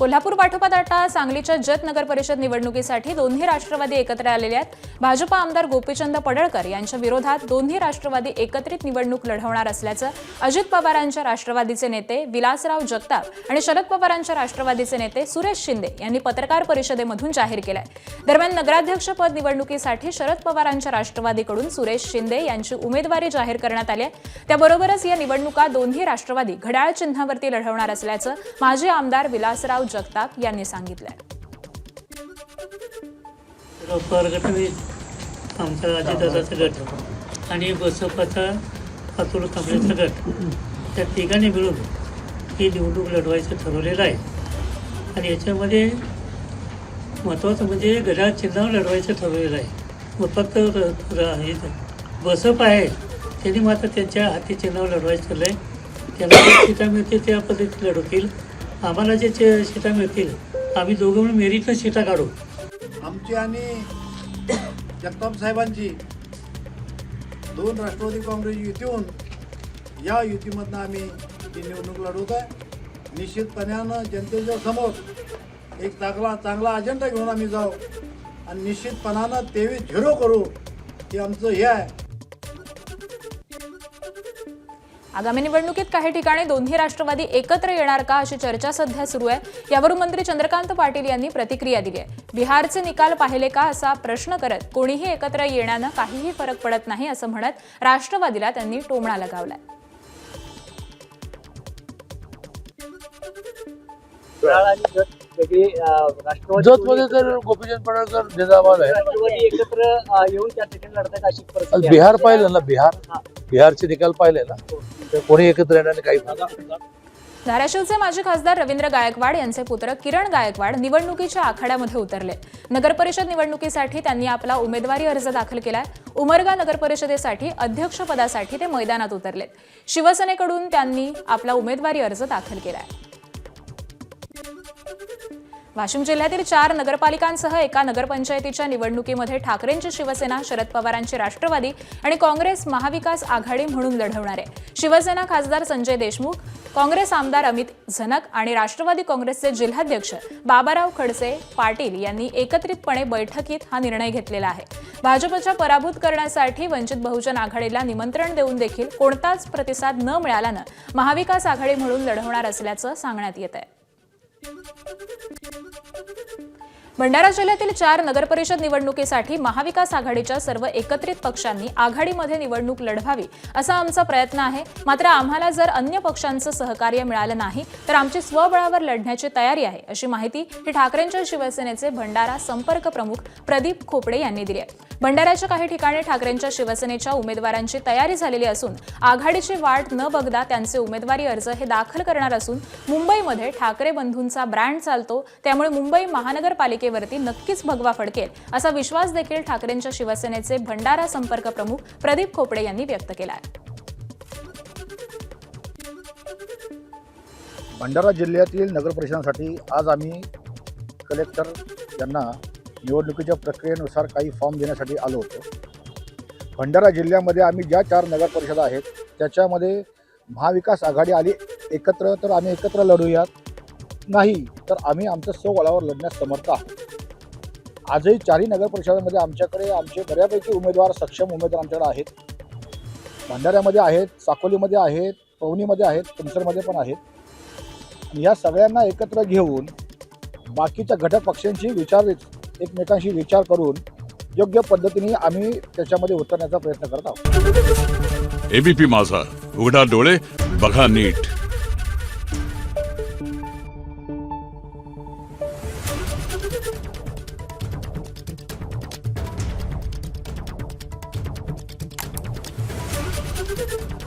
कोल्हापूर पाठोपाठ आता सांगलीच्या जत नगर परिषद निवडणुकीसाठी दोन्ही राष्ट्रवादी एकत्र आलेले आहेत. भाजपा आमदार गोपीचंद पडळकर यांच्या विरोधात दोन्ही राष्ट्रवादी एकत्रित निवडणूक लढवणार असल्याचं अजित पवारांच्या राष्ट्रवादीचे नेते विलासराव जगताप आणि शरद पवारांच्या राष्ट्रवादीचे नेते सुरेश शिंदे यांनी पत्रकार परिषदेमधून जाहीर केलाय. दरम्यान नगराध्यक्षपद निवडणुकीसाठी शरद पवारांच्या राष्ट्रवादीकडून सुरेश शिंदे यांची उमेदवारी जाहीर करण्यात आली आहे. त्याबरोबरच या निवडणुका दोन्ही राष्ट्रवादी घड्याळ चिन्हावरती लढवणार असल्याचं माजी आमदार विलासराव जगताप यांनी सांगितलंय. आमचा अजितदादाचा गट आणि बसपाचा अतुल कांबळेचा गट. त्या तिघांनी मिळून ही निवडणूक लढवायचं ठरवलेलं आहे. आणि याच्यामध्ये महत्त्वाचं म्हणजे गडा चिन्हावर लढवायचं ठरवलेलं आहे. मग फक्त हे बसप आहे त्यांनी मात्र त्यांच्या हाती चिन्हावर लढवायचं ठरलं आहे त्यांना सीटा मिळते त्या पद्धतीत लढवतील. आम्हाला जे चे- मिळतील आम्ही दोघं मिळून मेरीतनं सीटा काढू. आमची आणि जगताप साहेबांची दोन राष्ट्रवादी काँग्रेस युती होऊन या युतीमधनं आम्ही ही निवडणूक लढवत आहे निश्चितपणानं जनतेच्या समोर एक चांगला चांगला अजेंडा घेऊन आम्ही जाऊ. आणि निश्चितपणानं तेवीस झिरो करू हे आमचं हे आहे. आगामी निवडणुकीत काही ठिकाणी दोन्ही राष्ट्रवादी एकत्र येणार का अशी चर्चा सध्या सुरू आहे यावरून मंत्री चंद्रकांत पाटील यांनी प्रतिक्रिया दिली आहे. बिहारचे निकाल पाहिले का असा प्रश्न करत कोणीही एकत्र येण्यानं काहीही फरक पडत नाही असं म्हणत राष्ट्रवादीला त्यांनी टोमणा लगावलाय. तर गोपीचंद पडळकर जिंदाबाद आहे एकत्र येऊन त्या ठिकाणी लढतात अशी. बिहार पाहिलं ना बिहार. हा. बिहारचे निकाल पाहिले ना. तर कोणी एकत्र येण्याने काही धाराशिवचे माजी खासदार रवींद्र गायकवाड यांचे पुत्र किरण गायकवाड निवडणुकीच्या आखाड्यामध्ये उतरले. नगरपरिषद निवडणुकीसाठी त्यांनी आपला उमेदवारी अर्ज दाखल केलाय. उमरगा नगरपरिषदेसाठी अध्यक्षपदासाठी ते मैदानात उतरलेत. शिवसेनेकडून त्यांनी आपला उमेदवारी अर्ज दाखल केलाय. वाशिम जिल्ह्यातील चार नगरपालिकांसह एका नगरपंचायतीच्या निवडणुकीमध्ये ठाकरेंची शिवसेना शरद पवारांची राष्ट्रवादी आणि काँग्रेस महाविकास आघाडी म्हणून लढवणार. आहे शिवसेना खासदार संजय देशमुख काँग्रेस आमदार अमित झनक आणि राष्ट्रवादी काँग्रेसचे जिल्हाध्यक्ष बाबाराव खडसे पाटील यांनी एकत्रितपणे बैठकीत हा निर्णय घेतलेला आहे. भाजपच्या पराभूत करण्यासाठी वंचित बहुजन आघाडीला निमंत्रण देऊन देखील कोणताच प्रतिसाद न मिळाल्यानं महाविकास आघाडी म्हणून लढवणार असल्याचं सांगण्यात येत आहे Thank you. भंडारा जिल्ह्यातील चार नगरपरिषद निवडणुकीसाठी महाविकास आघाडीच्या सर्व एकत्रित पक्षांनी आघाडीमध्ये निवडणूक लढवावी असा आमचा प्रयत्न आहे. मात्र आम्हाला जर अन्य पक्षांचं सहकार्य मिळालं नाही तर आमची स्वबळावर लढण्याची तयारी आहे अशी माहिती ही ठाकरेंच्या शिवसेनेचे भंडारा संपर्क प्रमुख प्रदीप खोपडे यांनी दिली आहे. भंडाऱ्याच्या काही ठिकाणी ठाकरेंच्या शिवसेनेच्या उमेदवारांची तयारी झालेली असून आघाडीची वाट न बघता त्यांचे उमेदवारी अर्ज हे दाखल करणार असून मुंबईमध्ये ठाकरे बंधूंचा ब्रँड चालतो त्यामुळे मुंबई महानगरपालिके भूमिकेवरती नक्कीच भगवा फडकेल असा विश्वास देखील ठाकरेंच्या शिवसेनेचे भंडारा संपर्क प्रमुख प्रदीप खोपडे यांनी व्यक्त केला आहे भंडारा जिल्ह्यातील नगर परिषदांसाठी आज आम्ही कलेक्टर यांना निवडणुकीच्या प्रक्रियेनुसार काही फॉर्म देण्यासाठी आलो होतो. भंडारा जिल्ह्यामध्ये आम्ही ज्या चार नगर परिषदा आहेत त्याच्यामध्ये महाविकास आघाडी आली एकत्र तर आम्ही एकत्र लढूयात. नाही तर आम्ही आमचं स्वबळावर लढण्यास समर्थ आहोत. आजही चारही नगर परिषदांमध्ये आमच्याकडे आमचे बऱ्यापैकी उमेदवार सक्षम उमेदवार आमच्याकडे आहेत. भंडाऱ्यामध्ये आहेत साकोलीमध्ये आहेत पवनीमध्ये आहेत तुमसरमध्ये पण आहेत. आणि या सगळ्यांना एकत्र घेऊन बाकीच्या घटक पक्षांशी विचार एकमेकांशी विचार करून योग्य पद्धतीने आम्ही त्याच्यामध्ये उतरण्याचा प्रयत्न करत आहोत. एबीपी माझा. उघडा डोळे बघा नीट. you